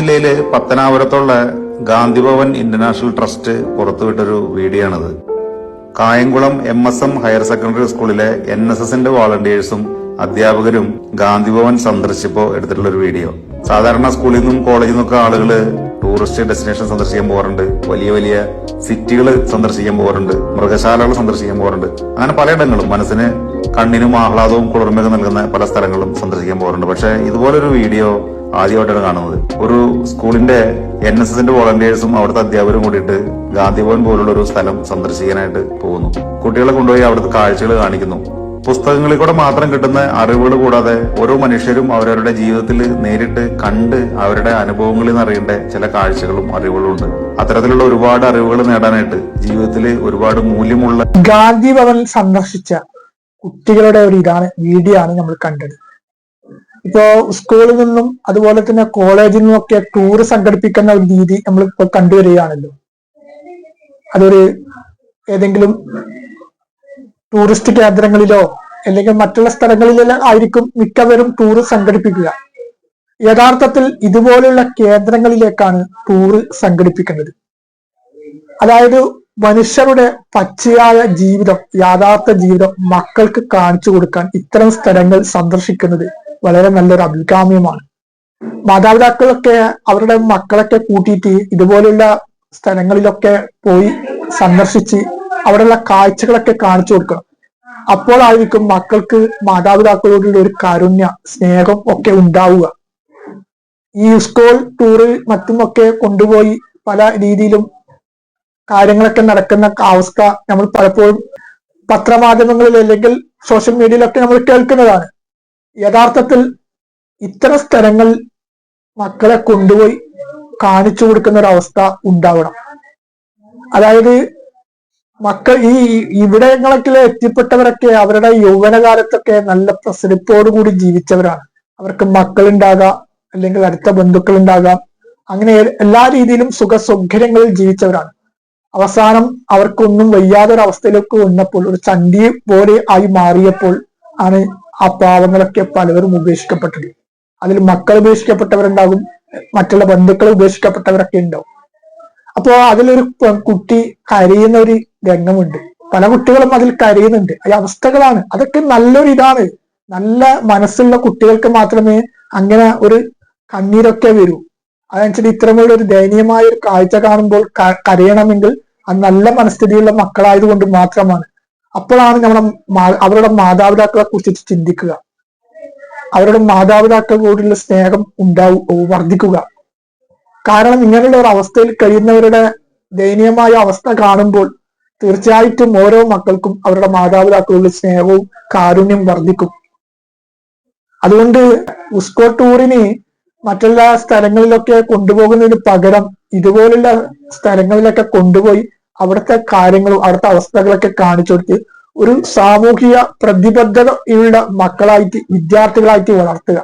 ജില്ലയിലെ പത്തനാപുരത്തുള്ള Gandhibhavan international trust പുറത്തുവിട്ടൊരു വീഡിയോ ആണിത് Kayamkulam M S M higher secondary സ്കൂളിലെ എൻ എസ് എസിന്റെ വോളണ്ടിയേഴ്സും അധ്യാപകരും ഗാന്ധിഭവൻ സന്ദർശിച്ചപ്പോൾ എടുത്തിട്ടുള്ള ഒരു വീഡിയോ. സാധാരണ സ്കൂളിൽ നിന്നും കോളേജിൽ നിന്നൊക്കെ ആളുകൾ ടൂറിസ്റ്റ് ഡെസ്റ്റിനേഷൻ സന്ദർശിക്കാൻ പോകാറുണ്ട്. വലിയ വലിയ സിറ്റികൾ സന്ദർശിക്കാൻ പോകാറുണ്ട്. മൃഗശാലകൾ സന്ദർശിക്കാൻ പോകാറുണ്ട്. അങ്ങനെ പലയിടങ്ങളും മനസ്സിന് കണ്ണിനും ആഹ്ലാദവും കുളിർമയൊക്കെ നൽകുന്ന പല സ്ഥലങ്ങളും സന്ദർശിക്കാൻ പോകാറുണ്ട്. പക്ഷേ ഇതുപോലൊരു വീഡിയോ ആദ്യമായിട്ടാണ് കാണുന്നത്. ഒരു സ്കൂളിന്റെ എൻ എസ് എസിന്റെ വോളണ്ടിയേഴ്സും അവിടുത്തെ അധ്യാപകരും കൂടിയിട്ട് ഗാന്ധി ഗാന്ധിഭവൻ പോലുള്ള ഒരു സ്ഥലം സന്ദർശിക്കാനായിട്ട് പോകുന്നു. കുട്ടികളെ കൊണ്ടുപോയി അവിടുത്തെ കാഴ്ചകൾ കാണിക്കുന്നു. പുസ്തകങ്ങളിൽ കൂടെ മാത്രം കിട്ടുന്ന അറിവുകൾ കൂടാതെ ഓരോ മനുഷ്യരും അവരവരുടെ ജീവിതത്തിൽ നേരിട്ട് കണ്ട് അവരുടെ അനുഭവങ്ങളിൽ നിന്ന് അറിയേണ്ട ചില കാഴ്ചകളും അറിവുകളും ഉണ്ട്. അത്തരത്തിലുള്ള ഒരുപാട് അറിവുകൾ നേടാനായിട്ട് ജീവിതത്തിൽ ഒരുപാട് മൂല്യമുള്ള ഗാന്ധി ഭവൻ സന്ദർശിച്ച കുട്ടികളുടെ ഒരു ഇതാണ് വീഡിയോ ആണ് നമ്മൾ കണ്ടത്. ഇപ്പോ സ്കൂളിൽ നിന്നും അതുപോലെ തന്നെ കോളേജിൽ നിന്നൊക്കെ ടൂർ സംഘടിപ്പിക്കുന്ന ഒരു രീതി നമ്മൾ ഇപ്പോൾ കണ്ടുവരികയാണല്ലോ അതൊരു ഏതെങ്കിലും ടൂറിസ്റ്റ് കേന്ദ്രങ്ങളിലോ അല്ലെങ്കിൽ മറ്റുള്ള സ്ഥലങ്ങളിലെല്ലാം ആയിരിക്കും മിക്കവരും ടൂർ സംഘടിപ്പിക്കുക. യഥാർത്ഥത്തിൽ ഇതുപോലുള്ള കേന്ദ്രങ്ങളിലേക്കാണ് ടൂർ സംഘടിപ്പിക്കുന്നത്. അതായത് മനുഷ്യരുടെ പച്ചയായ ജീവിതം യാഥാർത്ഥ ജീവിതം മക്കൾക്ക് കാണിച്ചു കൊടുക്കാൻ ഇത്തരം സ്ഥലങ്ങൾ സന്ദർശിക്കുന്നത് വളരെ നല്ലൊരു അഭികാമ്യമാണ്. മാതാപിതാക്കളൊക്കെ അവരുടെ മക്കളൊക്കെ കൂട്ടിയിട്ട് ഇതുപോലുള്ള സ്ഥലങ്ങളിലൊക്കെ പോയി സന്ദർശിച്ച് അവിടെയുള്ള കാഴ്ചകളൊക്കെ കാണിച്ചു കൊടുക്കണം. അപ്പോഴായിരിക്കും മക്കൾക്ക് മാതാപിതാക്കളോടുള്ള ഒരു കാരുണ്യ സ്നേഹം ഒക്കെ ഉണ്ടാവുക. ഈ സ്കൂൾ ടൂറ് മറ്റുമൊക്കെ കൊണ്ടുപോയി പല രീതിയിലും കാര്യങ്ങളൊക്കെ നടക്കുന്ന അവസ്ഥ നമ്മൾ പലപ്പോഴും പത്രമാധ്യമങ്ങളിൽ അല്ലെങ്കിൽ സോഷ്യൽ മീഡിയയിലൊക്കെ നമ്മൾ കേൾക്കുന്നതാണ്. യഥാർത്ഥത്തിൽ ഇത്തരം സ്ഥലങ്ങൾ മക്കളെ കൊണ്ടുപോയി കാണിച്ചു കൊടുക്കുന്ന ഒരു അവസ്ഥ ഉണ്ടാവണം. അതായത് മക്കൾ ഈ ഇവിടങ്ങളൊക്കെ എത്തിപ്പെട്ടവരൊക്കെ അവരുടെ യൗവനകാലത്തൊക്കെ നല്ല പ്രസരിപ്പോടുകൂടി ജീവിച്ചവരാണ്. അവർക്ക് മക്കളുണ്ടാകാം അല്ലെങ്കിൽ അടുത്ത ബന്ധുക്കൾ ഉണ്ടാകാം അങ്ങനെ എല്ലാ രീതിയിലും സുഖ സൗകര്യങ്ങളിൽ ജീവിച്ചവരാണ്. അവസാനം അവർക്കൊന്നും വയ്യാതൊരു അവസ്ഥയിലേക്ക് വന്നപ്പോൾ ഒരു ചണ്ടി പോലെ ആയി മാറിയപ്പോൾ ആണ് ആ പാവങ്ങളൊക്കെ പലവരും ഉപേക്ഷിക്കപ്പെട്ടിട്ടുണ്ട് അതിൽ മക്കൾ ഉപേക്ഷിക്കപ്പെട്ടവരുണ്ടാകും മറ്റുള്ള ബന്ധുക്കൾ ഉപേക്ഷിക്കപ്പെട്ടവരൊക്കെ ഉണ്ടാവും. അപ്പോ അതിലൊരു കുട്ടി കരയുന്ന ഒരു രംഗമുണ്ട്. പല കുട്ടികളും അതിൽ കരയുന്നുണ്ട്. ഈ അവസ്ഥകളാണ്. അതൊക്കെ നല്ലൊരു ഇതാണ്. നല്ല മനസ്സുള്ള കുട്ടികൾക്ക് മാത്രമേ അങ്ങനെ ഒരു കണ്ണീരൊക്കെ വരൂ. അതനുസരിച്ച് ഇത്തരമുള്ള ഒരു ദയനീയമായ ഒരു കാഴ്ച കാണുമ്പോൾ കരയണമെങ്കിൽ ആ നല്ല മനസ്ഥിതിയുള്ള മക്കളായതുകൊണ്ട് മാത്രമാണ്. അപ്പോഴാണ് നമ്മുടെ അവരുടെ മാതാപിതാക്കളെ കുറിച്ച് ചിന്തിക്കുക. അവരുടെ മാതാപിതാക്കളോടുള്ള സ്നേഹം ഉണ്ടാവും വർദ്ധിക്കുക. കാരണം ഇങ്ങനെയുള്ള ഒരു അവസ്ഥയിൽ കഴിയുന്നവരുടെ ദയനീയമായ അവസ്ഥ കാണുമ്പോൾ തീർച്ചയായിട്ടും ഓരോ മക്കൾക്കും അവരുടെ മാതാപിതാക്കളുടെ സ്നേഹവും കാരുണ്യം വർദ്ധിക്കും. അതുകൊണ്ട് ഉസ്കോ ടൂറിന് മറ്റുള്ള സ്ഥലങ്ങളിലൊക്കെ കൊണ്ടുപോകുന്നതിന് പകരം ഇതുപോലുള്ള സ്ഥലങ്ങളിലൊക്കെ കൊണ്ടുപോയി അവിടുത്തെ കാര്യങ്ങളും അവിടുത്തെ അവസ്ഥകളൊക്കെ കാണിച്ചു കൊടുത്ത് ഒരു സാമൂഹിക പ്രതിബദ്ധതയുള്ള മക്കളായിട്ട് വിദ്യാർത്ഥികളായിട്ട് വളർത്തുക.